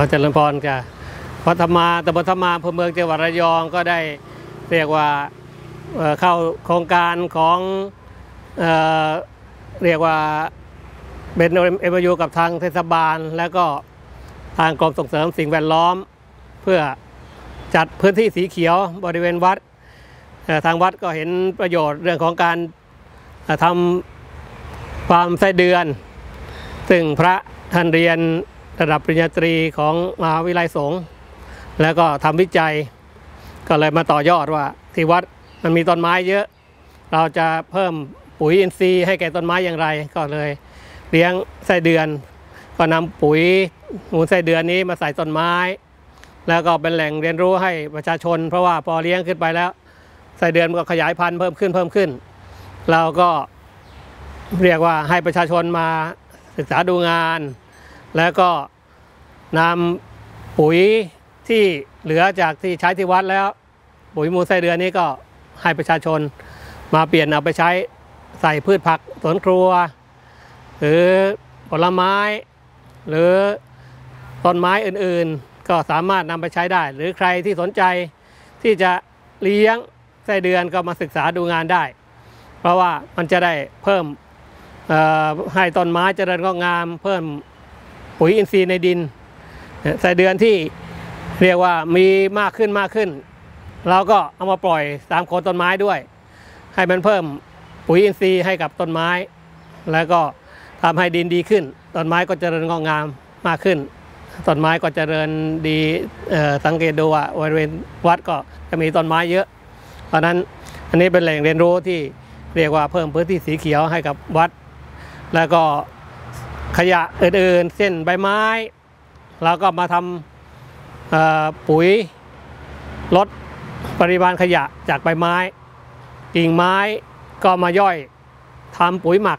อเจริญพรค่ะวัดธรรมาตำบลธรรมาอำเภอเมืองจังหวัดระยองก็ได้เรียกว่าเข้าโครงการของเอเรียกว่าเป็นเอ็มยูกับทางเทศบาล แล้วก็ทางกรมส่งเสริมสิ่งแวดล้อม เพื่อจัดพื้นที่สีเขียวบริเวณวัด ทางวัดก็เห็นประโยชน์เรื่องของการทำฟาร์มไส้เดือน ซึ่งพระท่านเรียน ระดับปริญญาตรีของมหาวิทยาลัยสงฆ์แล้วก็ทำวิจัย ก็เลยมาต่อยอดว่า ที่วัดมันมีต้นไม้เยอะ เราจะเพิ่มปุ๋ยอินทรีย์ให้แก่ต้นไม้อย่างไร ก็เลยเลี้ยงไส้เดือน ก็นำปุ๋ยมูลไส้เดือนนี้มาใส่ต้นไม้ แล้วก็เป็นแหล่งเรียนรู้ให้ประชาชน เพราะว่าพอเลี้ยงขึ้นไปแล้วไส้เดือนมันก็ขยายพันธุ์เพิ่มขึ้นเพิ่มขึ้น เราก็เรียกว่าให้ประชาชนมาศึกษาดูงาน แล้วก็นำปุ๋ยที่เหลือจากที่ใช้ที่วัดแล้ว ปุ๋ยมูลไส้เดือนนี้ก็ให้ประชาชนมาเปลี่ยนเอาไปใช้ใส่พืชผักสวนครัว หรือผลไม้ หรือต้นไม้อื่นๆ ก็สามารถนำไปใช้ได้ หรือใครที่สนใจที่จะเลี้ยงไส้เดือนก็มาศึกษาดูงานได้ เพราะว่ามันจะได้เพิ่มให้ต้นไม้เจริญงอกงาม เพิ่ม ปุ๋ยอินทรีย์ในดินเนี่เดือนที่เรียกว่ามีมากขึ้นมากขึ้น เราก็เอามาปล่อยตามโคนต้นไม้ด้วย ให้มันเพิ่มปุ๋ยอินทรีย์ให้กับต้นไม้ แล้วก็ทำให้ดินดีขึ้น ต้นไม้ก็เจริญงอกงามมากขึ้น ต้นไม้ก็เจริญดีสังเกตดูว่าบริเวณวัดก็จะมีต้นไม้เยอะ เพราะฉะนั้นอันนี้เป็นแหล่งเรียนรู้ที่เรียกว่าเพิ่มพื้นที่สีเขียวให้กับวัด แล้วก็ ขยะอื่นๆเช่นใบไม้ เราก็มาทำปุ๋ยลดปริมาณขยะจากใบไม้ กิ่งไม้ก็มาย่อยทำปุ๋ยหมัก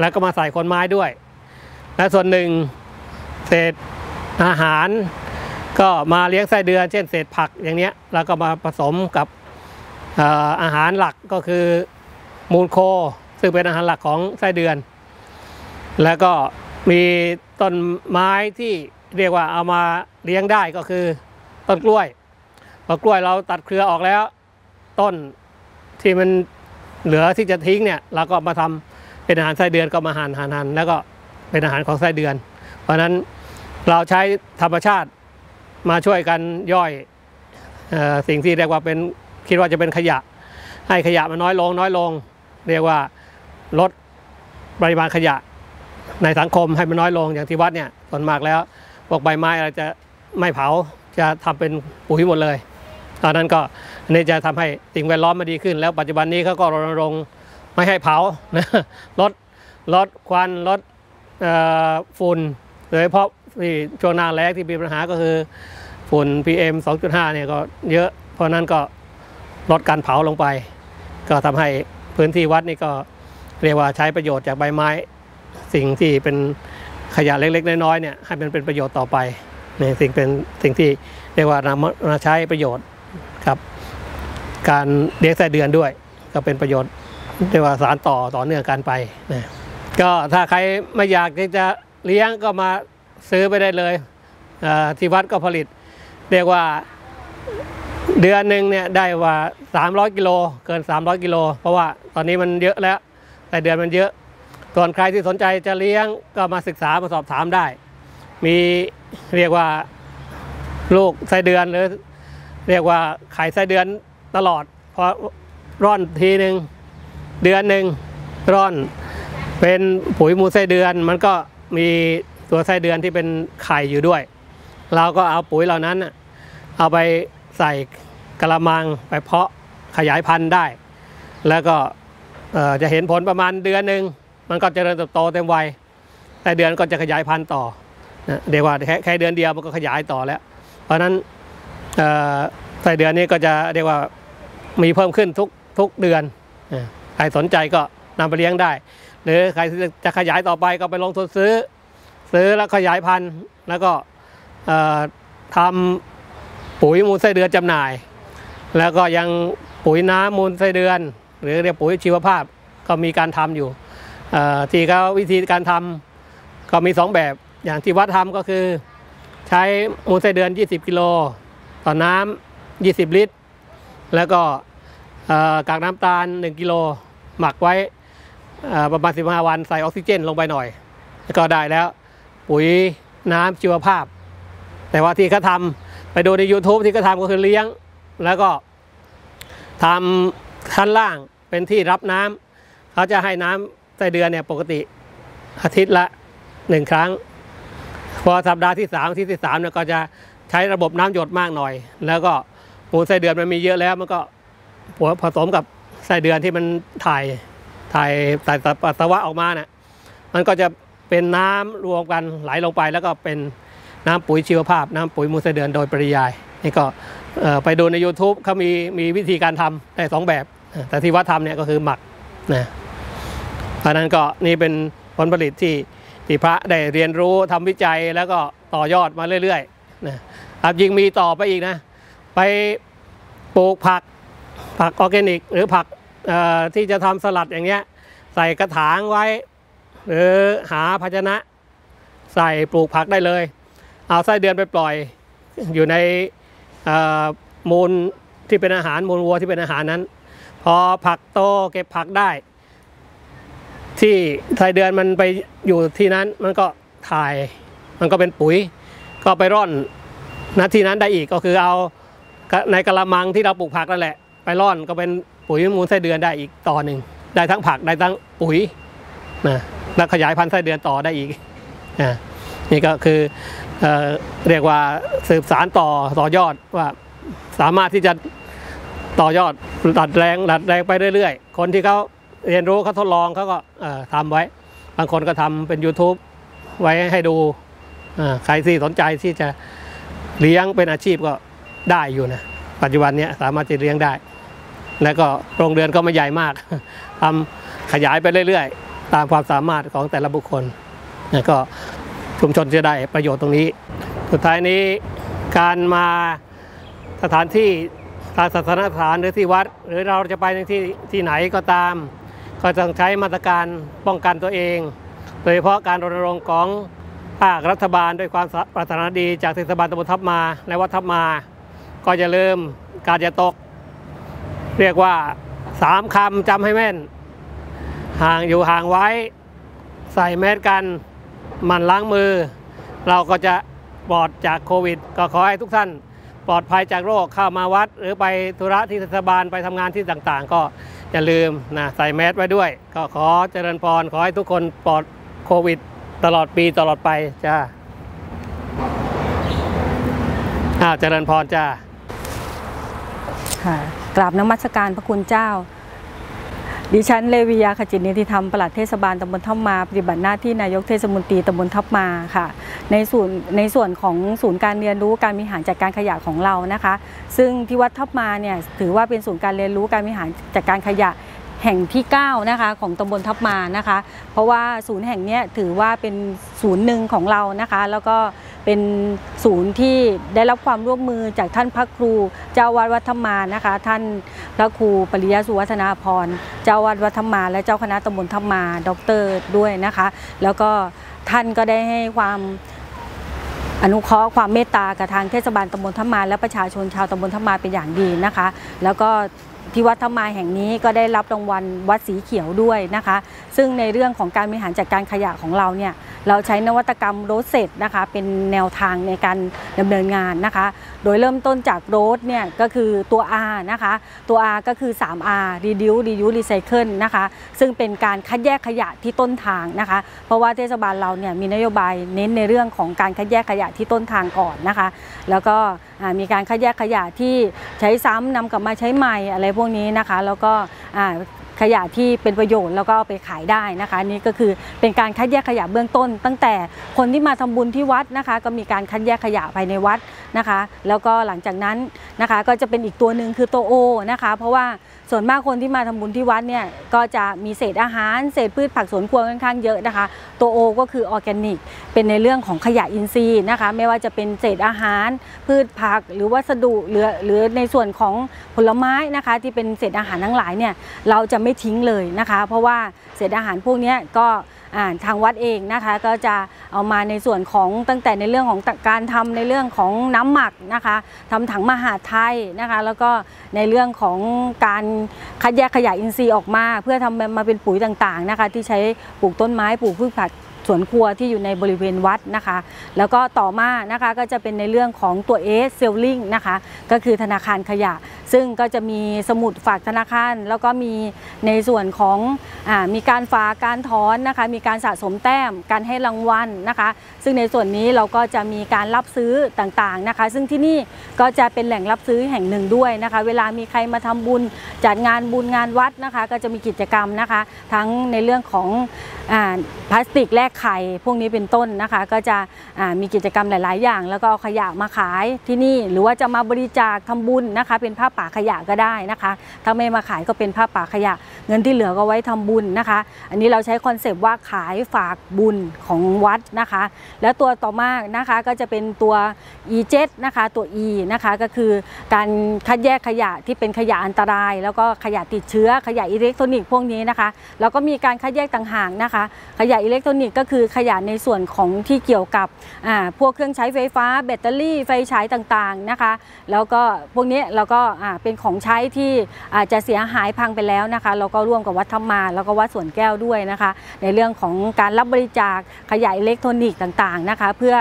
แล้วก็มาใส่คนไม้ด้วย และส่วนหนึ่งเศษอาหาร ก็มาเลี้ยงไส้เดือน เช่นเศษผักอย่างเนี้ยแล้วก็มาผสมกับเอ่ออาหารหลักก็คือมูลโค ซึ่งเป็นอาหารหลักของไส้เดือน แล้วก็มีต้นไม้ที่เรียกว่าเอามาเลี้ยงได้ก็คือต้นกล้วยพอกล้วยเราตัดเครือออกแล้ว ต้นที่มันเหลือที่จะทิ้งเนี่ยเราก็มาทำเป็นอาหารไส้เดือนก็มาหั่นหั่นหั่นแล้วก็เป็นอาหารของไส้เดือน เพราะฉะนั้นเราใช้ธรรมชาติมาช่วยกันย่อยออสิ่งที่เรียกว่าเป็นคิดว่าจะเป็นขยะ ให้ขยะมันน้อยลงน้อยลง เรียกว่าลดปริมาณขยะ ในสังคมให้มันน้อยลงอย่างที่วัดเนี่ยส่วนมากแล้วพวกใบไม้อะไรจะไม่เผาจะทำเป็นปุ๋ยหมดเลยตอนนั้นก็นนี้จะทำให้สิ่งแวดล้อมมันดีขึ้น แล้วปัจจุบันนี้เขาก็รณรงค์ไม่ให้เผานะลดลดควันลดฝุ่นโดยเฉพาะที่ช่วงหน้าแล้งที่มีปัญหาก็คือฝุ่น PM 2.5 เนี่ยก็เยอะ เพราะฉะนั้นก็ลดการเผาลงไป ก็ทำให้พื้นที่วัดนี่ก็เรียกว่าใช้ประโยชน์จากใบไม้ สิ่งที่เป็นขยะเล็กๆ น้อยๆเนี่ยให้มันเป็นประโยชน์ต่อไปเนี่ยสิ่งเป็นสิ่งที่เรียกว่านำมาใช้ประโยชน์กับ การเลี้ยงไส้เดือนด้วย ก็เป็นประโยชน์เรียกว่าสารต่อต่อเนื่องกันไปนะก็ถ้าใครไม่อยากที่จะเลี้ยงก็มาซื้อไปได้เลยที่วัดก็ผลิต เรียกว่าเดือนหนึ่งเนี่ยได้ว่า 300 กิโลเกิน 300 กิโล เพราะว่าตอนนี้มันเยอะแล้ว แต่เดือนมันเยอะ ส่วนใครที่สนใจจะเลี้ยงก็มาศึกษามาสอบถามได้ มีเรียกว่าลูกไส้เดือนหรือ เรียกว่าไข่ไส้เดือนตลอดพราะร่อนทีหนึ่งเดือนหนึ่งร่อน เป็นปุ๋ยมูลไส้เดือน มันก็มีตัวไส้เดือนที่เป็นไข่อยู่ด้วย เราก็เอาปุ๋ยเหล่านั้นเอาไปใส่กระมังไปเพาะขยายพันธุ์ได้ แล้วก็จะเห็นผลประมาณเดือนหนึ่ง มันก็เจริญเติบโตเต็มวัยแต่เดือนก็จะขยายพันธุ์ต่อนะเดี๋ยวว่าแค่เดือนเดียวมันก็ขยายต่อแล้ว เพราะฉะนั้นเอ่อไส้เดือนนี้ก็จะเรียกว่ามีเพิ่มขึ้นทุกทุกเดือนใครสนใจก็นำไปเลี้ยงได้ หรือใครจะขยายต่อไปก็ไปลงทุนซื้อ ซื้อแล้วขยายพันธุ์แล้วก็ทำปุ๋ยมูลไส้เดือนจำหน่าย แล้วก็ยังปุ๋ยน้ำมูลไส้เดือน หรือเรียกปุ๋ยชีวภาพก็มีการทำอยู่ ที่เขาวิธีการทำก็มีสองแบบอย่างที่วัดทำก็คือใช้มูลไส้เดือน 20 กิโลต่อน้ำ20 ลิตร แล้วก็กากน้ำตาล 1 กิโลหมักไว้ประมาณ 15 วันใส่ออกซิเจนลงไปหน่อย แล้วก็ได้แล้วปุ๋ยน้ำชีวภาพ แต่ว่าที่เขาทำไปดูใน YouTube ที่เขาทำก็คือเลี้ยง แล้วก็ทำชั้นล่างเป็นที่รับน้ำเขาจะให้น้ำ ไส้เดือนเนี่ยปกติอาทิตย์ละหนึ่งครั้ง พอสัปดาห์ที่สามอาที่ที่สามเนี่ยก็จะใช้ระบบน้ำหยดมากหน่อย แล้วก็มูลไส้เดือนมันมีเยอะแล้วมันก็ผสมกับไส้เดือนที่มันถ่ายถ่ายถ่ายปัสสาวะออกมาเนี่ยมันก็จะเป็นน้ำรวมกันไหลลงไป แล้วก็เป็นน้ำปุ๋ยชีวภาพ น้ำปุ๋ยมูลไส้เดือนโดยปริยายนี่ก็ไปดูใน YouTube เขามีมีวิธีการทำได้สองแบบ แต่ที่วัดทำเนี่ยก็คือหมักนะ เพราะฉะนั้นก็นี่เป็นผลผลิตที่ที่พระได้เรียนรู้ทำวิจัยแล้วก็ต่อยอดมาเรื่อยๆนะครับยิ่งมีต่อไปอีกนะ ไปปลูกผักผักออร์แกนิก หรือผักที่จะทำสลัดอย่างเงี้ยใส่กระถางไว้ หรือหาภาชนะ ใส่ปลูกผักได้เลย เอาไส้เดือนไปปล่อยอยู่ในมูลที่เป็นอาหารมูลวัวที่เป็นอาหารนั้น พอผักโตเก็บผักได้ ที่ไส้เดือนมันไปอยู่ที่นั้นมันก็ถ่าย มันก็เป็นปุ๋ย ก็ไปร่อนณที่นั้นได้อีกก็คือเอาในกระมังที่เราปลูกผักนั่นแหละ ไปร่อนก็เป็นปุ๋ยมูลไส้เดือนได้อีกต่อหนึ่งได้ทั้งผักได้ทั้งปุ๋ยนะแล้วขยายพันธุ์ไส้เดือนต่อได้อีกนะนี่ก็คือเอเรียกว่าสืบสารต่อต่อยอดว่าสามารถที่จะต่อยอดดัดแรงดัดแรงไปเรื่อยๆ คนที่เขา เรียนรู้เขาทดลองเขาก็เอ่อทำไว้ บางคนก็ทำเป็น YouTube ไว้ให้ดูใครที่สนใจที่จะเลี้ยงเป็นอาชีพก็ได้อยู่นะปัจจุบันนี้สามารถจะเลี้ยงได้ แล้วก็โรงเรือนก็ไม่ใหญ่มากทำขยายไปเรื่อยๆ ตามความสามารถของแต่ละบุคคลแล้วก็ชุมชนจะได้ประโยชน์ตรงนี้ สุดท้ายนี้การมาสถานที่ทางศาสนสถานหรือที่วัด หรือเราจะไปในที่ที่ไหนก็ตาม ก็ต้องใช้มาตรการป้องกันตัวเอง โดยเฉพาะการรณรงค์ของภาครัฐบาลด้วยความปรารถนาดีจากเทศบาลตำบลทับมาและวัดทับมา ก็อย่าลืมการจะตก เรียกว่าสามคำจำให้แม่น ห่างอยู่ห่างไว้ ใส่แมสกันมันล้างมือ เราก็จะปลอดจากโควิด ก็ขอให้ทุกท่าน ปลอดภัยจากโรคเข้ามาวัด หรือไปธุระที่เทศบาลไปทำงานที่ต่างๆ ก็อย่าลืมนะใส่แมสไว้ด้วย ก็ขอเจริญพรขอให้ทุกคนปลอดโควิด ตลอดปีตลอดไปจ้าอ้าวเจริญพรจ้าค่ะกราบนมัสการพระคุณเจ้า ดิฉันเลวิยาขจิตนิติธรรมปลัดเทศบาลตำบลทับมา ปฏิบัติหน้าที่นายกเทศมนตรีตำบลทับมาค่ะ ในส่วนในส่วนของศูนย์การเรียนรู้การบริหารจัดการขยะของเรานะคะ ซึ่งที่วัดทับมาเนี่ยถือว่าเป็นศูนย์การเรียนรู้การบริหารจัดการขยะแห่งที่ 9 นะคะของตำบลทับมานะคะ เพราะว่าศูนย์แห่งนี้ถือว่าเป็นศูนย์หนึ่งของเรานะคะ แล้วก็ เป็นศูนย์ที่ได้รับความร่วมมือจากท่านพระครูเจ้าวัดวัดธรรมานะคะ ท่านพระครูปริยสุวัฒนาพรเจ้าวัดวัดธรรมา และเจ้าคณะตำบลธรรมาด็อกเตอร์ด้วยนะคะ แล้วก็ท่านก็ได้ให้ความอนุเคราะห์ความเมตตากับทางเทศบาลตำบลทับมาและประชาชนชาวตำบลทับมาเป็นอย่างดีนะคะ แล้วก็ที่วัดทับมาแห่งนี้ก็ได้รับรางวัลวัดสีเขียวด้วยนะคะ ซึ่งในเรื่องของการบริหารจัดการขยะของเราเนี่ยเราใช้นวัตกรรมโรสเซตนะคะเป็นแนวทางในการดำเนินงานนะคะ โดยเริ่มต้นจากโรสเนี่ยก็คือตัว R นะคะตัว R ก็คือ 3R reduce reuse recycle นะคะซึ่งเป็นการคัดแยกขยะที่ต้นทางนะคะ เพราะว่าเทศบาลเราเนี่ยมีนโยบายเน้นในเรื่องของการคัดแยกขยะที่ต้นทางก่อนนะคะ แล้วก็มีการคัดแยกขยะที่ใช้ซ้ำนำกลับมาใช้ใหม่อะไรพวกนี้นะคะ แล้วก็ ขยะที่เป็นประโยชน์แล้วก็เอาไปขายได้นะคะนี่ก็คือเป็นการคัดแยกขยะเบื้องต้น ตั้งแต่คนที่มาทำบุญที่วัดนะคะ ก็มีการคัดแยกขยะภายในวัดนะคะ แล้วก็หลังจากนั้นนะคะก็จะเป็นอีกตัวหนึ่งคือตัวโอนะคะ เพราะว่า ส่วนมากคนที่มาทำบุญที่วัดเนี่ยก็จะมีเศษอาหาร เศษพืชผักสวนครัวค่อนข้างเยอะนะคะ ตัวโอก็คือออร์แกนิก เป็นในเรื่องของขยะอินทรีย์นะคะ ไม่ว่าจะเป็นเศษอาหาร พืชผักหรือวัสดุหรือหรือในส่วนของผลไม้นะคะ ที่เป็นเศษอาหารทั้งหลายเนี่ยเราจะไม่ทิ้งเลยนะคะ เพราะว่าเศษอาหารพวกนี้ก็ ทางวัดเองนะคะก็จะเอามาในส่วนของตั้งแต่ในเรื่องของการทำในเรื่องของน้ำหมักนะคะทำถังมหาไทยนะคะ แล้วก็ในเรื่องของการคัดแยกขยะอินทรีย์ออกมา เพื่อทำมาเป็นปุ๋ยต่างๆนะคะ ที่ใช้ปลูกต้นไม้ปลูกพืชผัก สวนครัวที่อยู่ในบริเวณวัดนะคะ แล้วก็ต่อมานะคะก็จะเป็นในเรื่องของตัว S Selling นะคะก็คือธนาคารขยะ ซึ่งก็จะมีสมุดฝากธนาคาร แล้วก็มีในส่วนของอมีการฝากการถอนนะคะมีการสะสมแต้มการให้รางวัลนะคะ ซึ่งในส่วนนี้เราก็จะมีการรับซื้อต่างๆนะคะ ซึ่งที่นี่ก็จะเป็นแหล่งรับซื้อแห่งหนึ่งด้วยนะคะ เวลามีใครมาทำบุญจัดงานบุญงานวัดนะคะ ก็จะมีกิจกรรมนะคะ ทั้งในเรื่องของอพลาสติกแลกไข่พวกนี้เป็นต้นนะคะ ก็จะมีกิจกรรมหลาย ๆ อย่าง แล้วก็เอาขยะมาขายที่นี่ หรือว่าจะมาบริจาคทำบุญนะคะ เป็นผ้าป่าขยะก็ได้นะคะ ถ้าไม่มาขายก็เป็นผ้าป่าขยะ เงินที่เหลือก็ไว้ทำบุญนะคะ อันนี้เราใช้คอนเซปต์ว่าขายฝากบุญของวัดนะคะ แล้วตัวต่อมานะคะก็จะเป็นตัว e7 นะคะตัว e นะคะก็คือการคัดแยกขยะที่เป็นขยะอันตราย แล้วก็ขยะติดเชื้อขยะอิเล็กทรอนิกส์พวกนี้นะคะแล้วก็มีการคัดแยกต่างหากนะคะ ขยะอิเล็กทรอนิกส์ก็คือขยะในส่วนของที่เกี่ยวกับพวกเครื่องใช้ไฟฟ้า แบตเตอรี่ไฟฉายต่างๆนะคะ แล้วก็พวกนี้เราก็เป็นของใช้ที่อาจจะเสียหายพังไปแล้วนะคะเราก็ร่วมกับวัดธรรมาแล้วก็วัดสวนแก้วด้วยนะคะ ในเรื่องของการรับบริจาคขยะอิเล็กทรอนิกส์ต่างๆนะคะ เพื่อ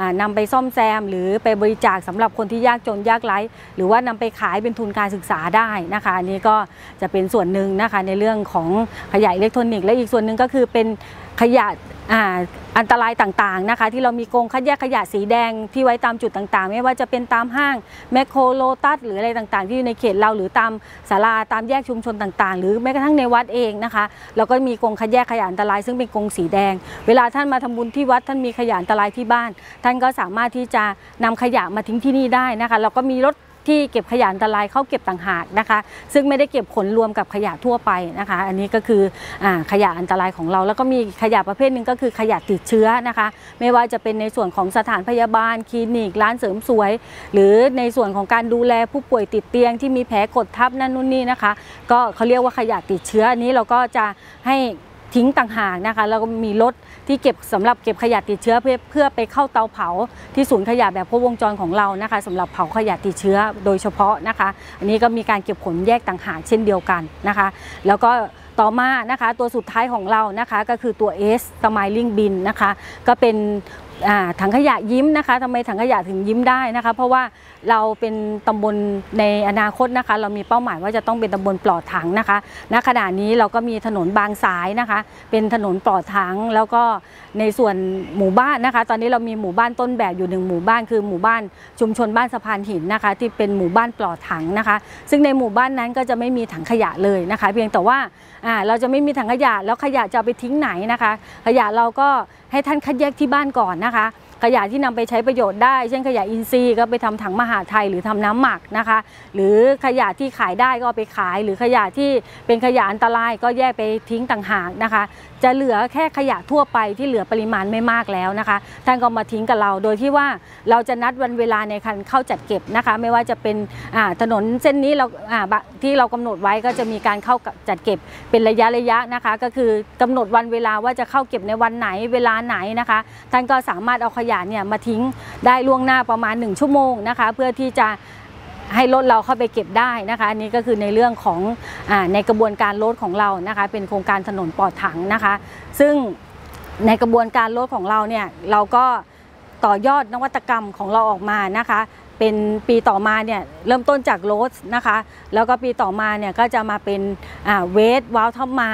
อานำไปซ่อมแซม หรือไปบริจาคสำหรับคนที่ยากจนยากไร้หรือว่านำไปขายเป็นทุนการศึกษาได้นะคะอันนี้ก็จะเป็นส่วนหนึ่งนะคะในเรื่องของขยะอิเล็กทรอนิกส์และอีกส่วนหนึ่งก็คือเป็น ขยะอันตรายต่างๆนะคะ ที่เรามีกรงคัดแยกขยะสีแดงที่ไว้ตามจุดต่างๆ ไม่ว่าจะเป็นตามห้างแมคโครโลตัสหรืออะไรต่างๆ ที่อยู่ในเขตเราหรือตามศาลาตามแยกชุมชนต่างๆ หรือแม้กระทั่งในวัดเองนะคะ เราก็มีกรงคัดแยกขยะอันตราย ซึ่งเป็นกรงสีแดง เวลาท่านมาทำบุญที่วัดท่านมีขยะอันตรายที่บ้าน ท่านก็สามารถที่จะนำขยะมาทิ้งที่นี่ได้นะคะ เราก็มีรถ ที่เก็บขยะอันตรายเข้าเก็บต่างหากนะคะ ซึ่งไม่ได้เก็บขนรวมกับขยะทั่วไปนะคะ อันนี้ก็คืออขยะอันตรายของเรา แล้วก็มีขยะประเภทหนึ่งก็คือขยะติดเชื้อนะคะ ไม่ว่าจะเป็นในส่วนของสถานพยาบาลคลินิกร้านเสริมสวย หรือในส่วนของการดูแลผู้ป่วยติดเตียงที่มีแผลกดทับนั่นนู่นนี่นะคะ ก็เขาเรียกว่าขยะติดเชื้ออันนี้เราก็จะให้ ทิ้งต่างหากนะคะแล้วก็มีรถที่เก็บสำหรับเก็บขยะติดเชื้อเพื่อเพื่อไปเข้าเตาเผาที่ศูนย์ขยะแบบครบวงจรของเรานะคะสำหรับเผาขยะติดเชื้อโดยเฉพาะนะคะ อันนี้ก็มีการเก็บผลแยกต่างหากเช่นเดียวกันนะคะ แล้วก็ต่อมานะคะตัวสุดท้ายของเรานะคะก็คือตัว S Smiling Bin นะคะ ก็เป็น ถังขยะยิ้มนะคะทำไมถังขยะถึงยิ้มได้นะคะ เพราะว่าเราเป็นตำบลในอนาคตนะคะ เรามีเป้าหมายว่าจะต้องเป็นตำบลปลอดถังนะคะณขณะนี้เราก็มีถนนบางสายนะคะ เป็นถนนปลอดถังแล้วก็ในส่วนหมู่บ้านนะคะ ตอนนี้เรามีหมู่บ้านต้นแบบอยู่หนึ่งหมู่บ้านคือหมู่บ้านชุมชนบ้านสะพานหินนะคะ ที่เป็นหมู่บ้านปลอดถังนะคะ ซึ่งในหมู่บ้านนั้นก็จะไม่มีถังขยะเลยนะคะ เพียงแต่ว่าเราจะไม่มีถังขยะแล้วขยะจะไปทิ้งไหนนะคะ ขยะเราก็ให้ท่านคัดแยกที่บ้านก่อนนะคะ ขยะที่นำไปใช้ประโยชน์ได้ เช่นขยะอินทรีย์ก็ไปทำถังมหาไทยหรือทำน้ำหมักนะคะ หรือขยะที่ขายได้ก็เอาไปขาย หรือขยะที่เป็นขยะอันตรายก็แยกไปทิ้งต่างหากนะคะ จะเหลือแค่ขยะทั่วไปที่เหลือปริมาณไม่มากแล้วนะคะ ท่านก็มาทิ้งกับเรา โดยที่ว่าเราจะนัดวันเวลาในการเข้าจัดเก็บนะคะ ไม่ว่าจะเป็นถนนเส้นนี้เราที่เรากำหนดไว้ก็จะมีการเข้าจัดเก็บเป็นระยะระยะนะคะ ก็คือกำหนดวันเวลาว่าจะเข้าเก็บในวันไหนเวลาไหนนะคะ ท่านก็สามารถเอาขยะเนี่ยมาทิ้งได้ล่วงหน้าประมาณ 1 ชั่วโมงนะคะ เพื่อที่จะให้รถเราเข้าไปเก็บได้นะคะอันนี้ก็คือในเรื่องของอในกระบวนการรถของเรานะคะ เป็นโครงการถนนปลอดถังนะคะ ซึ่งในกระบวนการรถของเราเนี่ยเราก็ต่อยอดนวัตกรรมของเราออกมานะคะ เป็นปีต่อมาเนี่ยเริ่มต้นจากโรสนะคะ แล้วก็ปีต่อมาเนี่ยก็จะมาเป็นเวทวาลทัมมา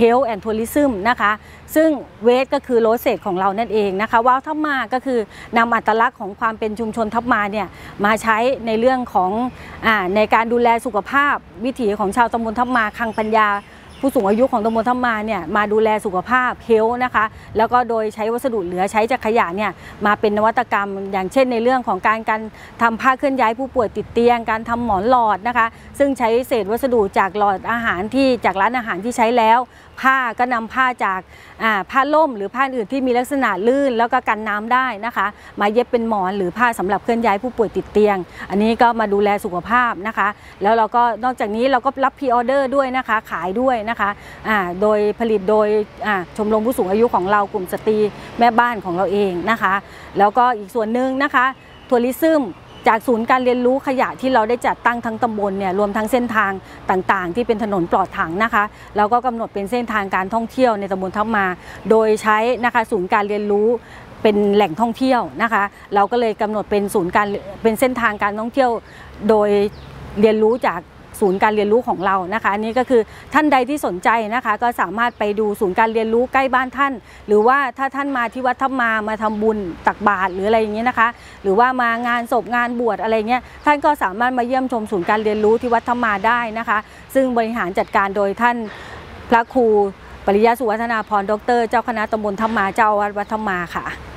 Health and Tourism นะคะ ซึ่งเวทก็คือโรสเซตของเรานั่นเองนะคะวาวทับมาก็คือนำอัตลักษณ์ของความเป็นชุมชนทับมาเนี่ยมาใช้ในเรื่องของอในการดูแลสุขภาพ วิถีของชาวตำบลทับมาคังปัญญาผู้สูงอายุของตำบลทับมาเนี่ยมาดูแลสุขภาพเฮลนะคะ แล้วก็โดยใช้วัสดุเหลือใช้จากขยะเนี่ยมาเป็นนวัตกรรม อย่างเช่นในเรื่องของการการทำผ้าเคลื่อนย้ายผู้ป่วยติดเตียง การทำหมอนหลอดนะคะ ซึ่งใช้เศษวัสดุจากหลอดอาหารที่จากร้านอาหารที่ใช้แล้ว ผ้าก็นำผ้าจากผ้าล่มหรือผ้าอื่นที่มีลักษณะลื่น แล้วก็กันน้ำได้นะคะ มาเย็บเป็นหมอนหรือผ้าสำหรับเคลื่อนย้ายผู้ป่วยติดเตียง อันนี้ก็มาดูแลสุขภาพนะคะ แล้วเราก็นอกจากนี้เราก็รับพรีออเดอร์ด้วยนะคะ ขายด้วยนะคะโดยผลิตโดยชมรมผู้สูงอายุของเรากลุ่มสตรีแม่บ้านของเราเองนะคะ แล้วก็อีกส่วนหนึ่งนะคะทัวริซึม จากศูนย์การเรียนรู้ขยะที่เราได้จัดตั้งทั้งตำบลเนี่ยรวมทั้งเส้นทางต่างๆ ที่เป็นถนนปลอดถังนะคะเราก็กำหนดเป็นเส้นทางการท่องเที่ยวในตำบลทับมา โดยใช้นะคะศูนย์การเรียนรู้เป็นแหล่งท่องเที่ยวนะคะ เราก็เลยกำหนดเป็นศูนย์การเป็นเส้นทางการท่องเที่ยว โดยเรียนรู้จาก ศูนย์การเรียนรู้ของเรานะคะอันนี้ก็คือท่านใดที่สนใจนะคะก็สามารถไปดูศูนย์การเรียนรู้ใกล้บ้านท่าน หรือว่าถ้าท่านมาที่วัดทับมามาทำบุญตักบาตรหรืออะไรอย่างเงี้ยนะคะ หรือว่ามางานศพงานบวชอะไรเงี้ยท่านก็สามารถมาเยี่ยมชมศูนย์การเรียนรู้ที่วัดทับมาได้นะคะ ซึ่งบริหารจัดการโดยท่านพระครูปริยสุวัฒนาพรดร เจ้าคณะตำบลทับมาเจ้าวัดวัดทับมาค่ะ